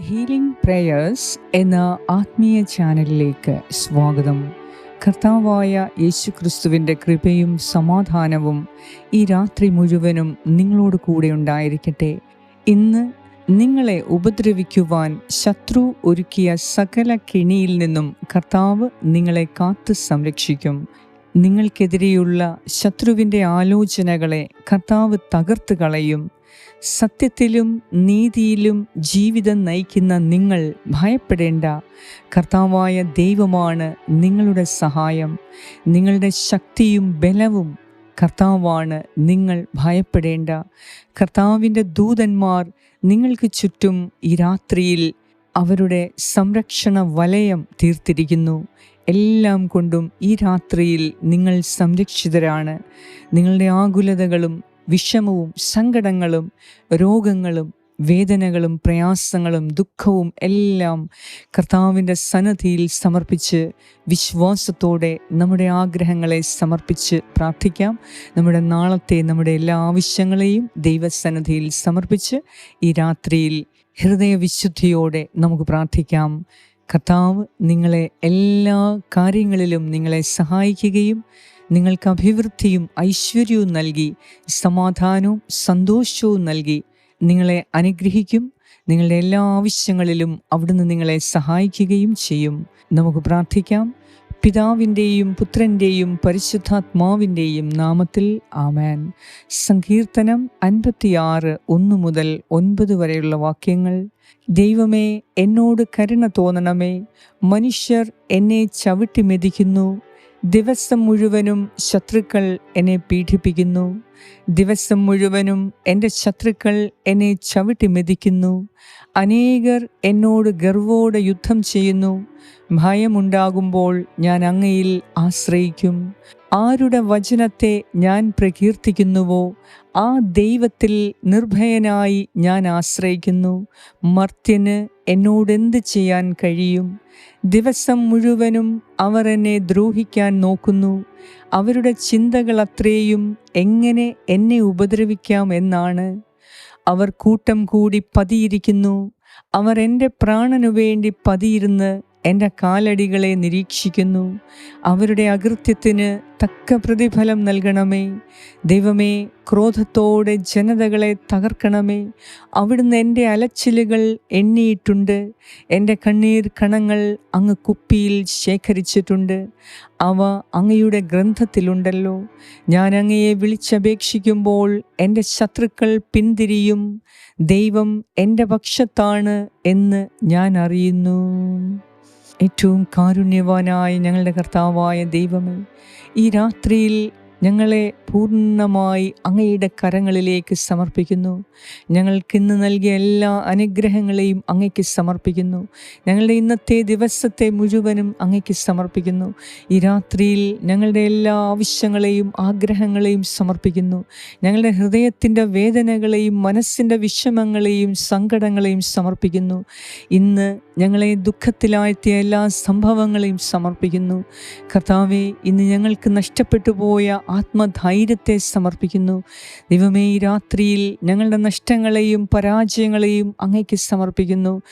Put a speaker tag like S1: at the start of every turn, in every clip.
S1: Healing prayers എന്ന ആത്മീയ ചാനലിലേക്ക് സ്വാഗതം. കർത്താവായ യേശു ക്രിസ്തുവിന്റെ കൃപയും സമാധാനവും ഈ രാത്രി മുഴുവനും നിങ്ങളോട് കൂടെ ഉണ്ടായിരിക്കട്ടെ. ഇന്ന് നിങ്ങളെ ഉപദ്രവിക്കുവാൻ ശത്രു ഒരുക്കിയ സകല കെണിയിൽ നിന്നും കർത്താവ് നിങ്ങളെ കാത്തു സംരക്ഷിക്കും. നിങ്ങൾക്കെതിരെയുള്ള ശത്രുവിന്റെ ആലോചനകളെ കർത്താവ് തകർത്ത് കളയും. സത്യത്തിലും നീതിയിലും ജീവിതം നയിക്കുന്ന നിങ്ങൾ ഭയപ്പെടേണ്ട. കർത്താവായ ദൈവമാണ് നിങ്ങളുടെ സഹായം. നിങ്ങളുടെ ശക്തിയും ബലവും കർത്താവാണ് നിങ്ങൾ ഭയപ്പെടേണ്ട. കർത്താവിന്റെ ദൂതന്മാർ നിങ്ങൾക്ക് ചുറ്റും ഈ രാത്രിയിൽ അവരുടെ സംരക്ഷണ വലയം തീർത്തിരിക്കുന്നു. എല്ലാം കൊണ്ടും ഈ രാത്രിയിൽ നിങ്ങൾ സംരക്ഷിതരാണ്. നിങ്ങളുടെ ആകുലതകളും വിഷമവും സങ്കടങ്ങളും രോഗങ്ങളും വേദനകളും പ്രയാസങ്ങളും ദുഃഖവും എല്ലാം കർത്താവിന്റെ സന്നദ്ധിയിൽ സമർപ്പിച്ച് വിശ്വാസത്തോടെ നമ്മുടെ ആഗ്രഹങ്ങളെ സമർപ്പിച്ച് പ്രാർത്ഥിക്കാം. നമ്മുടെ നാളത്തെ നമ്മുടെ എല്ലാ ആവശ്യങ്ങളെയും ദൈവസന്നദ്ധിയിൽ സമർപ്പിച്ച് ഈ രാത്രിയിൽ ഹൃദയവിശുദ്ധിയോടെ നമുക്ക് പ്രാർത്ഥിക്കാം. കർത്താവ് നിങ്ങളെ എല്ലാ കാര്യങ്ങളിലും നിങ്ങളെ സഹായിക്കുകയും നിങ്ങൾക്ക് അഭിവൃദ്ധിയും ഐശ്വര്യവും നൽകി സമാധാനവും സന്തോഷവും നൽകി നിങ്ങളെ അനുഗ്രഹിക്കും. നിങ്ങളുടെ എല്ലാ ആവശ്യങ്ങളിലും അവിടുന്ന് നിങ്ങളെ സഹായിക്കുകയും ചെയ്യും. നമുക്ക് പ്രാർത്ഥിക്കാം. പിതാവിന്റെയും പുത്രന്റെയും പരിശുദ്ധാത്മാവിന്റെയും നാമത്തിൽ ആമാൻ. സങ്കീർത്തനം അൻപത്തിയാറ് ഒന്ന് മുതൽ ഒൻപത് വരെയുള്ള വാക്യങ്ങൾ. ദൈവമേ എന്നോട് കരുണ തോന്നണമേ. മനുഷ്യർ എന്നെ ചവിട്ടി മെതിക്കുന്നു. ദിവസം മുഴുവനും ശത്രുക്കൾ എന്നെ പീഡിപ്പിക്കുന്നു. ദിവസം മുഴുവനും എന്റെ ശത്രുക്കൾ എന്നെ ചവിട്ടി മെതിക്കുന്നു. അനേകർ എന്നോട് ഗർവോടെ യുദ്ധം ചെയ്യുന്നു. ഭയമുണ്ടാകുമ്പോൾ ഞാൻ അങ്ങയിൽ ആശ്രയിക്കും. ആരുടെ വചനത്തെ ഞാൻ പ്രകീർത്തിക്കുന്നുവോ ആ ദൈവത്തിൽ നിർഭയനായി ഞാൻ ആശ്രയിക്കുന്നു. മർത്യന് എന്നോടെന്ത് ചെയ്യാൻ കഴിയും? ദിവസം മുഴുവനും അവർ എന്നെ ദ്രോഹിക്കാൻ നോക്കുന്നു. അവരുടെ ചിന്തകൾ അത്രയും എങ്ങനെ എന്നെ ഉപദ്രവിക്കാം എന്നാണ്. അവർ കൂട്ടം കൂടി പതിയിരിക്കുന്നു. അവർ എന്റെ പ്രാണനു വേണ്ടി പതിയിരുന്ന് എന്റെ കാലടികളെ നിരീക്ഷിക്കുന്നു. അവരുടെ അകൃത്യത്തിന് തക്ക പ്രതിഫലം നൽകണമേ. ദൈവമേ ക്രോധത്തോടെ ജനതകളെ തകർക്കണമേ. അവിടുന്ന് എന്റെ അലച്ചിലുകൾ എണ്ണിയിട്ടുണ്ട്. എന്റെ കണ്ണീർ കണങ്ങൾ അങ്ങ് കുപ്പിയിൽ ശേഖരിച്ചിട്ടുണ്ട്. അവ അങ്ങയുടെ ഗ്രന്ഥത്തിലുണ്ടല്ലോ. ഞാൻ അങ്ങയെ വിളിച്ചപേക്ഷിക്കുമ്പോൾ എന്റെ ശത്രുക്കൾ പിന്തിരിയും. ദൈവം എന്റെ പക്ഷത്താണ് എന്ന് ഞാൻ അറിയുന്നു. ഏറ്റവും കാരുണ്യവാനായ ഞങ്ങളുടെ കർത്താവായ ദൈവമേ ഈ രാത്രിയിൽ ഞങ്ങളെ പൂർണമായി അങ്ങയുടെ കരങ്ങളിലേക്ക് സമർപ്പിക്കുന്നു. ഞങ്ങൾക്കിന്ന് നൽകിയ എല്ലാ അനുഗ്രഹങ്ങളെയും അങ്ങയ്ക്ക് സമർപ്പിക്കുന്നു. ഞങ്ങളുടെ ഇന്നത്തെ ദിവസത്തെ മുഴുവനും അങ്ങയ്ക്ക് സമർപ്പിക്കുന്നു. ഈ രാത്രിയിൽ ഞങ്ങളുടെ എല്ലാ ആവശ്യങ്ങളെയും ആഗ്രഹങ്ങളെയും സമർപ്പിക്കുന്നു. ഞങ്ങളുടെ ഹൃദയത്തിന്റെ വേദനകളെയും മനസ്സിന്റെ വിഷമങ്ങളെയും സങ്കടങ്ങളെയും സമർപ്പിക്കുന്നു. ഇന്ന് ഞങ്ങളെ ദുഃഖത്തിലാഴ്ത്തിയ എല്ലാ സംഭവങ്ങളെയും സമർപ്പിക്കുന്നു. കർത്താവെ ഇന്ന് ഞങ്ങൾക്ക് നഷ്ടപ്പെട്ടു പോയ ആത്മധൈര്യത്തെ സമർപ്പിക്കുന്നു. ദൈവമേ ഈ രാത്രിയിൽ ഞങ്ങളുടെ നഷ്ടങ്ങളെയും പരാജയങ്ങളെയും അങ്ങയ്ക്ക് സമർപ്പിക്കുന്നു.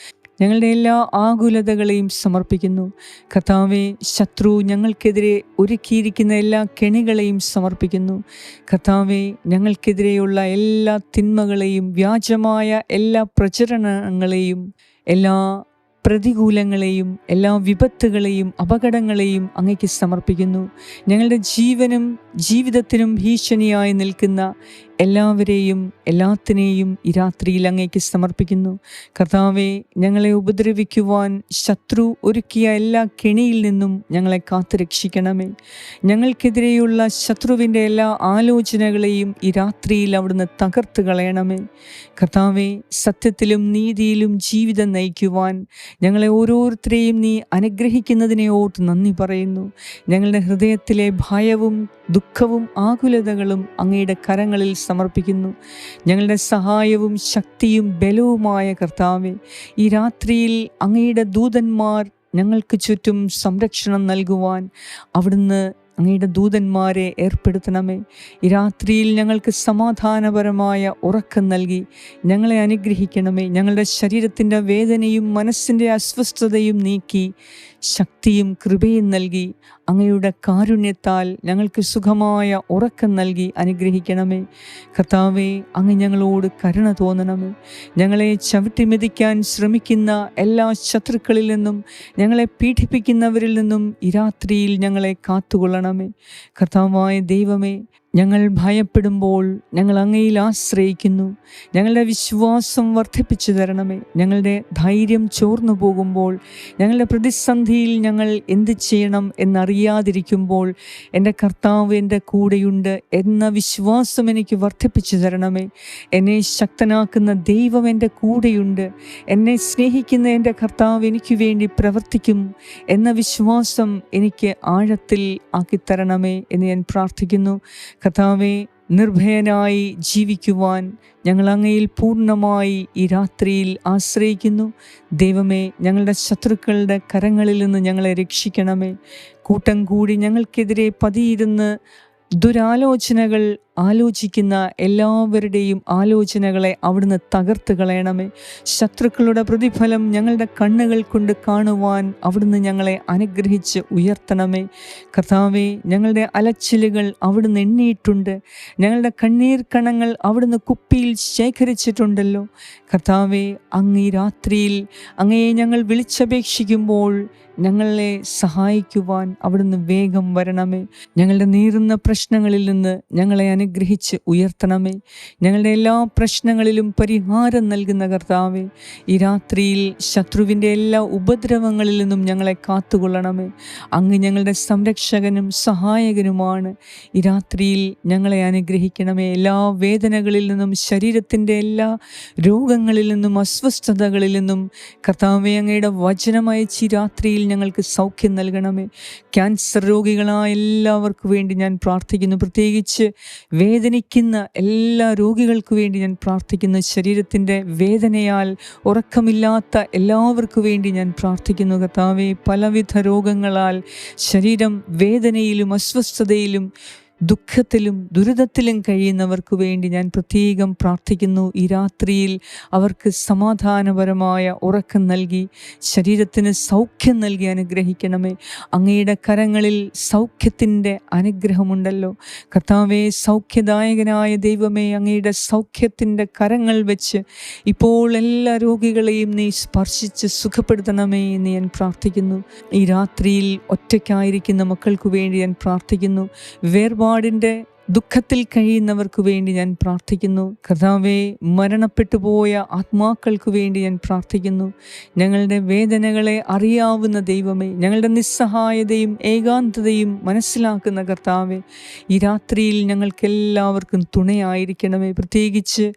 S1: ഞങ്ങളുടെ എല്ലാ ആകുലതകളെയും സമർപ്പിക്കുന്നു. കർത്താവെ ശത്രു ഞങ്ങൾക്കെതിരെ ഒരുക്കിയിരിക്കുന്ന എല്ലാ കെണികളെയും സമർപ്പിക്കുന്നു. കർത്താവെ ഞങ്ങൾക്കെതിരെയുള്ള എല്ലാ തിന്മകളെയും വ്യാജമായ എല്ലാ പ്രചരണങ്ങളെയും എല്ലാ പ്രതികൂലങ്ങളെയും എല്ലാ വിപത്തുകളെയും അപകടങ്ങളെയും അങ്ങയ്ക്ക് സമർപ്പിക്കുന്നു. ഞങ്ങളുടെ ജീവനും ജീവിതത്തിനും ഭീഷണിയായി നിൽക്കുന്ന എല്ലാവരെയും എല്ലാത്തിനെയും ഈ രാത്രിയിൽ അങ്ങേക്ക് സമർപ്പിക്കുന്നു. കർത്താവെ ഞങ്ങളെ ഉപദ്രവിക്കുവാൻ ശത്രു ഒരുക്കിയ എല്ലാ കെണിയിൽ നിന്നും ഞങ്ങളെ കാത്തു രക്ഷിക്കണമേ. ഞങ്ങൾക്കെതിരെയുള്ള ശത്രുവിന്റെ എല്ലാ ആലോചനകളെയും ഈ രാത്രിയിൽ അവിടുന്ന് തകർത്ത് കളയണമേ. കർത്താവെ സത്യത്തിലും നീതിയിലും ജീവിതം നയിക്കുവാൻ ഞങ്ങളെ ഓരോരുത്തരെയും നീ അനുഗ്രഹിക്കുന്നതിനെ ഓർത്ത് നന്ദി പറയുന്നു. ഞങ്ങളുടെ ഹൃദയത്തിലെ ഭയവും ദുഃഖവും ആകുലതകളും അങ്ങയുടെ കരങ്ങളിൽ സമർപ്പിക്കുന്നു. ഞങ്ങളുടെ സഹായവും ശക്തിയും ബലവുമായ കർത്താവെ ഈ രാത്രിയിൽ അങ്ങയുടെ ദൂതന്മാർ ഞങ്ങൾക്ക് ചുറ്റും സംരക്ഷണം നൽകുവാൻ അവിടുന്ന് അങ്ങയുടെ ദൂതന്മാരെ ഏർപ്പെടുത്തണമേ. ഈ രാത്രിയിൽ ഞങ്ങൾക്ക് സമാധാനപരമായ ഉറക്കം നൽകി ഞങ്ങളെ അനുഗ്രഹിക്കണമേ. ഞങ്ങളുടെ ശരീരത്തിന്റെ വേദനയും മനസ്സിന്റെ അസ്വസ്ഥതയും നീക്കി ശക്തിയും കൃപയും നൽകി അങ്ങയുടെ കാരുണ്യത്താൽ ഞങ്ങൾക്ക് സുഖമായ ഉറക്കം നൽകി അനുഗ്രഹിക്കണമേ. കർത്താവെ അങ്ങ് ഞങ്ങളോട് കരുണ തോന്നണമേ. ഞങ്ങളെ ചവിട്ടിമെതിക്കാൻ ശ്രമിക്കുന്ന എല്ലാ ശത്രുക്കളിൽ നിന്നും ഞങ്ങളെ പീഡിപ്പിക്കുന്നവരിൽ നിന്നും ഈ രാത്രിയിൽ ഞങ്ങളെ കാത്തുകൊള്ളണമേ. കർത്താവായ ദൈവമേ ഞങ്ങൾ ഭയപ്പെടുമ്പോൾ ഞങ്ങൾ അങ്ങയിൽ ആശ്രയിക്കുന്നു. ഞങ്ങളുടെ വിശ്വാസം വർദ്ധിപ്പിച്ചു തരണമേ. ഞങ്ങളുടെ ധൈര്യം ചോർന്നു പോകുമ്പോൾ ഞങ്ങളുടെ പ്രതിസന്ധിയിൽ ഞങ്ങൾ എന്ത് ചെയ്യണം എന്നറിയാതിരിക്കുമ്പോൾ എന്റെ കർത്താവ് എന്റെ കൂടെയുണ്ട് എന്ന വിശ്വാസം എനിക്ക് വർദ്ധിപ്പിച്ചു തരണമേ. എന്നെ ശക്തനാക്കുന്ന ദൈവം എന്റെ കൂടെയുണ്ട്. എന്നെ സ്നേഹിക്കുന്ന എന്റെ കർത്താവ് എനിക്ക് വേണ്ടി പ്രവർത്തിക്കും എന്ന വിശ്വാസം എനിക്ക് ആഴത്തിൽ ആക്കിത്തരണമേ എന്ന് ഞാൻ പ്രാർത്ഥിക്കുന്നു. കർത്താവെ നിർഭയനായി ജീവിക്കുവാൻ ഞങ്ങൾ അങ്ങയിൽ പൂർണമായി ഈ രാത്രിയിൽ ആശ്രയിക്കുന്നു. ദൈവമേ ഞങ്ങളുടെ ശത്രുക്കളുടെ കരങ്ങളിൽ നിന്ന് ഞങ്ങളെ രക്ഷിക്കണമേ. കൂട്ടം കൂടി ഞങ്ങൾക്കെതിരെ പതിയിരുന്ന് ദുരാലോചനകൾ ആലോചിക്കുന്ന എല്ലാവരുടെയും ആലോചനകളെ അവിടുന്ന് തകർത്ത് കളയണമേ. ശത്രുക്കളുടെ പ്രതിഫലം ഞങ്ങളുടെ കണ്ണുകൾ കൊണ്ട് കാണുവാൻ അവിടുന്ന് ഞങ്ങളെ അനുഗ്രഹിച്ച് ഉയർത്തണമേ. കർത്താവെ ഞങ്ങളുടെ അലച്ചിലുകൾ അവിടുന്ന് എണ്ണിയിട്ടുണ്ട്. ഞങ്ങളുടെ കണ്ണീർ കണങ്ങൾ അവിടുന്ന് കുപ്പിയിൽ ശേഖരിച്ചിട്ടുണ്ടല്ലോ. കർത്താവെ അങ്ങ് ഈ രാത്രിയിൽ അങ്ങയെ ഞങ്ങൾ വിളിച്ചപേക്ഷിക്കുമ്പോൾ ഞങ്ങളെ സഹായിക്കുവാൻ അവിടുന്ന് വേഗം വരണമേ. ഞങ്ങളുടെ നീറുന്ന പ്രശ്നങ്ങളിൽ നിന്ന് ഞങ്ങളെ അനുഗ്രഹിച്ച് ഉയർത്തണമേ. ഞങ്ങളുടെ എല്ലാ പ്രശ്നങ്ങളിലും പരിഹാരം നൽകുന്ന കർത്താവെ ഈ രാത്രിയിൽ ശത്രുവിന്റെ എല്ലാ ഉപദ്രവങ്ങളിൽ നിന്നും ഞങ്ങളെ കാത്തുകൊള്ളണമേ. അങ്ങ് ഞങ്ങളുടെ സംരക്ഷകനും സഹായകനുമാണ്. ഈ രാത്രിയിൽ ഞങ്ങളെ അനുഗ്രഹിക്കണമേ. എല്ലാ വേദനകളിൽ നിന്നും ശരീരത്തിന്റെ എല്ലാ രോഗങ്ങളിൽ നിന്നും അസ്വസ്ഥതകളിൽ നിന്നും കർത്താവെ അങ്ങയുടെ വചനമയച്ച് രാത്രിയിൽ ഞങ്ങൾക്ക് സൗഖ്യം നൽകണമേ. ക്യാൻസർ രോഗികളായ എല്ലാവർക്കും വേണ്ടി ഞാൻ പ്രാർത്ഥിക്കുന്നു. പ്രത്യേകിച്ച് വേദനിക്കുന്ന എല്ലാ രോഗികൾക്ക് വേണ്ടി ഞാൻ പ്രാർത്ഥിക്കുന്നു. ശരീരത്തിന്റെ വേദനയാൽ ഉറക്കമില്ലാത്ത എല്ലാവർക്കും വേണ്ടി ഞാൻ പ്രാർത്ഥിക്കുന്നു. കർത്താവെ പലവിധ രോഗങ്ങളാൽ ശരീരം വേദനയിലും അസ്വസ്ഥതയിലും ദുഃഖത്തിലും ദുരിതത്തിലും കഴിയുന്നവർക്ക് വേണ്ടി ഞാൻ പ്രത്യേകം പ്രാർത്ഥിക്കുന്നു. ഈ രാത്രിയിൽ അവർക്ക് സമാധാനപരമായ ഉറക്കം നൽകി ശരീരത്തിന് സൗഖ്യം നൽകി അനുഗ്രഹിക്കണമേ. അങ്ങയുടെ കരങ്ങളിൽ സൗഖ്യത്തിന്റെ അനുഗ്രഹമുണ്ടല്ലോ. കർത്താവെ സൗഖ്യദായകനായ ദൈവമേ അങ്ങയുടെ സൗഖ്യത്തിന്റെ കരങ്ങൾ വെച്ച് ഇപ്പോൾ എല്ലാ രോഗികളെയും നീ സ്പർശിച്ച് സുഖപ്പെടുത്തണമേ എന്ന് ഞാൻ പ്രാർത്ഥിക്കുന്നു. ഈ രാത്രിയിൽ ഒറ്റയ്ക്കായിരിക്കുന്ന മക്കൾക്ക് വേണ്ടി ഞാൻ പ്രാർത്ഥിക്കുന്നു. വേർപാടിന്റെ ദുഃഖത്തിൽ കഴിയുന്നവർക്ക് വേണ്ടി ഞാൻ പ്രാർത്ഥിക്കുന്നു. കർത്താവേ മരണപ്പെട്ടു പോയ ആത്മാക്കൾക്ക് വേണ്ടി ഞാൻ പ്രാർത്ഥിക്കുന്നു. ഞങ്ങളുടെ വേദനകളെ അറിയാവുന്ന ദൈവമേ ഞങ്ങളുടെ നിസ്സഹായതയും ഏകാന്തതയും മനസ്സിലാക്കുന്ന കർത്താവെ ഈ രാത്രിയിൽ ഞങ്ങൾക്കെല്ലാവർക്കും തുണയായിരിക്കണമേ. പ്രത്യേകിച്ച്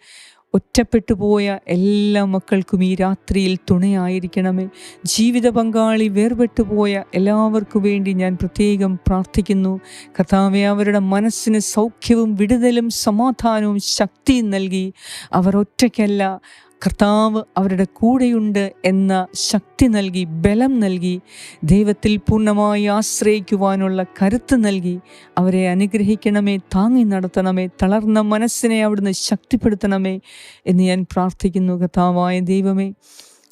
S1: ഒറ്റപ്പെട്ടു പോയ എല്ലാ മക്കൾക്കും ഈ രാത്രിയിൽ തുണയായിരിക്കണമേ. ജീവിത പങ്കാളി വേർപെട്ടു പോയ എല്ലാവർക്കു വേണ്ടി ഞാൻ പ്രത്യേകം പ്രാർത്ഥിക്കുന്നു. കർത്താവെ അവരുടെ മനസ്സിന് സൗഖ്യവും വിടുതലും സമാധാനവും ശക്തിയും നൽകി. അവർ ഒറ്റയ്ക്കല്ല കർത്താവ് അവരുടെ കൂടെയുണ്ട് എന്ന ശക്തി നൽകി ബലം നൽകി ദൈവത്തിൽ പൂർണമായി ആശ്രയിക്കുവാനുള്ള കരുത്ത് നൽകി അവരെ അനുഗ്രഹിക്കണമേ താങ്ങി നടത്തണമേ തളർന്ന മനസ്സിനെ അവിടുന്ന് ശക്തിപ്പെടുത്തണമേ എന്ന് ഞാൻ പ്രാർത്ഥിക്കുന്നു കർത്താവായ ദൈവമേ.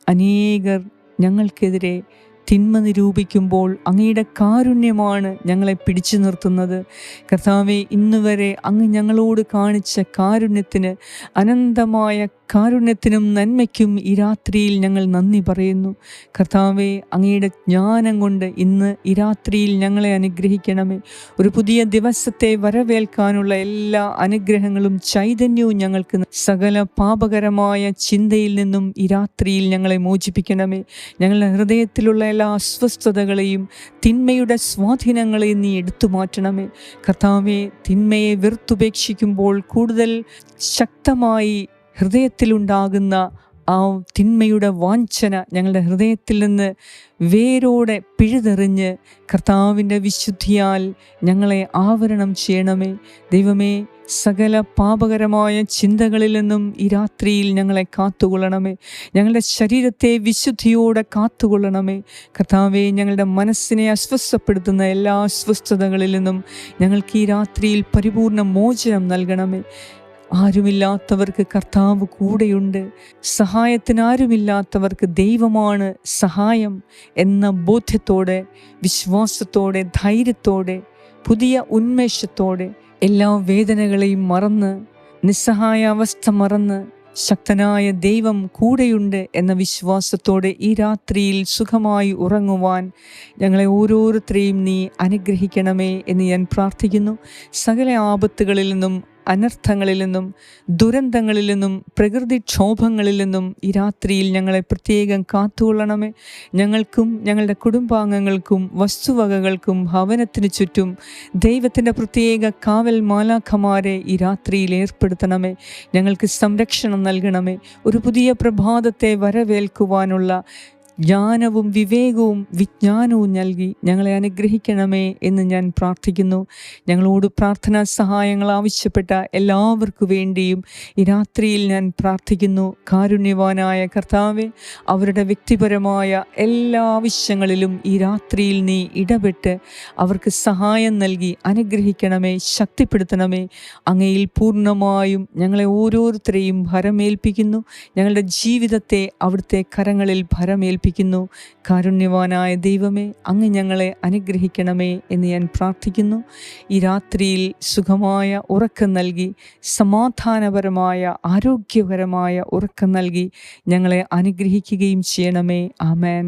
S1: അനേകർ ഞങ്ങൾക്കെതിരെ തിന്മ നിരൂപിക്കുമ്പോൾ അങ്ങയുടെ കാരുണ്യമാണ് ഞങ്ങളെ പിടിച്ചു നിർത്തുന്നത്. കർത്താവെ ഇന്നുവരെ അങ്ങ് ഞങ്ങളോട് കാണിച്ച കാരുണ്യത്തിന് അനന്തമായ കാരുണ്യത്തിനും നന്മയ്ക്കും ഈ രാത്രിയിൽ ഞങ്ങൾ നന്ദി പറയുന്നു. കർത്താവെ അങ്ങയുടെ ജ്ഞാനം കൊണ്ട് ഇന്ന് ഈ രാത്രിയിൽ ഞങ്ങളെ അനുഗ്രഹിക്കണമേ. ഒരു പുതിയ ദിവസത്തെ വരവേൽക്കാനുള്ള എല്ലാ അനുഗ്രഹങ്ങളും ചൈതന്യവും ഞങ്ങൾക്ക് സകല പാപകരമായ ചിന്തയിൽ നിന്നും ഈ രാത്രിയിൽ ഞങ്ങളെ മോചിപ്പിക്കണമേ. ഞങ്ങളുടെ ഹൃദയത്തിലുള്ള എല്ലാ അസ്വസ്ഥതകളെയും തിന്മയുടെ സ്വാധീനങ്ങളെയും നീ എടുത്തു മാറ്റണമേ കർത്താവെ തിന്മയെ വെറുത്തുപേക്ഷിക്കുമ്പോൾ കൂടുതൽ ശക്തമായി ഹൃദയത്തിലുണ്ടാകുന്ന ആ തിന്മയുടെ വാഞ്ചന ഞങ്ങളുടെ ഹൃദയത്തിൽ നിന്ന് വേരോടെ പിഴുതെറിഞ്ഞ് കർത്താവിന്റെ വിശുദ്ധിയാൽ ഞങ്ങളെ ആവരണം ചെയ്യണമേ. ദൈവമേ സകല പാപകരമായ ചിന്തകളിൽ നിന്നും ഈ രാത്രിയിൽ ഞങ്ങളെ കാത്തുകൊള്ളണമേ. ഞങ്ങളുടെ ശരീരത്തെ വിശുദ്ധിയോടെ കാത്തുകൊള്ളണമേ. കർത്താവെ ഞങ്ങളുടെ മനസ്സിനെ അസ്വസ്ഥപ്പെടുത്തുന്ന എല്ലാ അസ്വസ്ഥതകളിൽ നിന്നും ഞങ്ങൾക്ക് ഈ രാത്രിയിൽ പരിപൂർണ മോചനം നൽകണമേ. ആരുമില്ലാത്തവർക്ക് കർത്താവ് കൂടെയുണ്ട്. സഹായത്തിന് ആരുമില്ലാത്തവർക്ക് ദൈവമാണ് സഹായം എന്ന ബോധ്യത്തോടെ വിശ്വാസത്തോടെ ധൈര്യത്തോടെ പുതിയ ഉന്മേഷത്തോടെ എല്ലാ വേദനകളെയും മറന്ന് നിസ്സഹായ അവസ്ഥ മറന്ന് ശക്തനായ ദൈവം കൂടെയുണ്ട് എന്ന വിശ്വാസത്തോടെ ഈ രാത്രിയിൽ സുഖമായി ഉറങ്ങുവാൻ ഞങ്ങളെ ഓരോരുത്തരെയും നീ അനുഗ്രഹിക്കണമേ എന്ന് ഞാൻ പ്രാർത്ഥിക്കുന്നു. സകല ആപത്തുകളിൽ നിന്നും അനർത്ഥങ്ങളിൽ നിന്നും ദുരന്തങ്ങളിൽ നിന്നും പ്രകൃതിക്ഷോഭങ്ങളിൽ നിന്നും ഈ രാത്രിയിൽ ഞങ്ങളെ പ്രത്യേകം കാത്തുകൊള്ളണമേ. ഞങ്ങൾക്കും ഞങ്ങളുടെ കുടുംബാംഗങ്ങൾക്കും വസ്തുവകകൾക്കും ഭവനത്തിനു ചുറ്റും ദൈവത്തിന്റെ പ്രത്യേക കാവൽ മാലാഖമാരെ ഈ രാത്രിയിൽ ഏർപ്പെടുത്തണമേ. ഞങ്ങൾക്ക് സംരക്ഷണം നൽകണമേ. ഒരു പുതിയ പ്രഭാതത്തെ വരവേൽക്കുവാനുള്ള ജ്ഞാനവും വിവേകവും വിജ്ഞാനവും നൽകി ഞങ്ങളെ അനുഗ്രഹിക്കണമേ എന്ന് ഞാൻ പ്രാർത്ഥിക്കുന്നു. ഞങ്ങളോട് പ്രാർത്ഥനാ സഹായങ്ങൾ ആവശ്യപ്പെട്ട എല്ലാവർക്കു വേണ്ടിയും ഈ രാത്രിയിൽ ഞാൻ പ്രാർത്ഥിക്കുന്നു. കാരുണ്യവാനായ കർത്താവെ അവരുടെ വ്യക്തിപരമായ എല്ലാ ആവശ്യങ്ങളിലും ഈ രാത്രിയിൽ നീ ഇടപെട്ട് അവർക്ക് സഹായം നൽകി അനുഗ്രഹിക്കണമേ ശക്തിപ്പെടുത്തണമേ. അങ്ങയിൽ പൂർണമായും ഞങ്ങളെ ഓരോരുത്തരെയും ഭരമേൽപ്പിക്കുന്നു. ഞങ്ങളുടെ ജീവിതത്തെ അവിടുത്തെ കരങ്ങളിൽ ഭരമേൽപ്പിക്കുന്നു. ഏൽപ്പിക്കുന്നു കാരുണ്യവാനായ ദൈവമേ അങ്ങ് ഞങ്ങളെ അനുഗ്രഹിക്കണമേ എന്ന് ഞാൻ പ്രാർത്ഥിക്കുന്നു. ഈ രാത്രിയിൽ സുഖമായ ഉറക്കം നൽകി സമാധാനപരമായ ആരോഗ്യപരമായ ഉറക്കം നൽകി ഞങ്ങളെ അനുഗ്രഹിക്കുകയും ചെയ്യണമേ. ആമേൻ.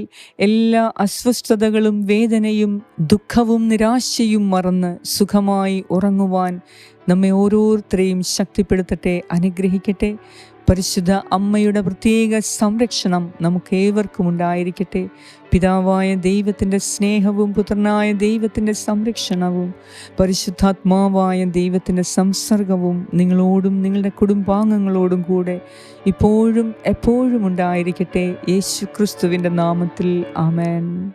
S1: എല്ലാ അസ്വസ്ഥതകളും വേദനയും ദുഃഖവും നിരാശയും മറന്ന് സുഖമായി ഉറങ്ങുവാൻ നമ്മെ ഓരോരുത്തരെയും ശക്തിപ്പെടുത്തട്ടെ അനുഗ്രഹിക്കട്ടെ. പരിശുദ്ധ അമ്മയുടെ പ്രത്യേക സംരക്ഷണം നമുക്ക് ഏവർക്കും ഉണ്ടായിരിക്കട്ടെ. പിതാവായ ദൈവത്തിന്റെ സ്നേഹവും പുത്രനായ ദൈവത്തിന്റെ സംരക്ഷണവും പരിശുദ്ധാത്മാവായ ദൈവത്തിന്റെ സംസർഗവും നിങ്ങളോടും നിങ്ങളുടെ കുടുംബാംഗങ്ങളോടും കൂടെ ഇപ്പോഴും എപ്പോഴും ഉണ്ടായിരിക്കട്ടെ. യേശു ക്രിസ്തുവിന്റെ നാമത്തിൽ ആമേൻ.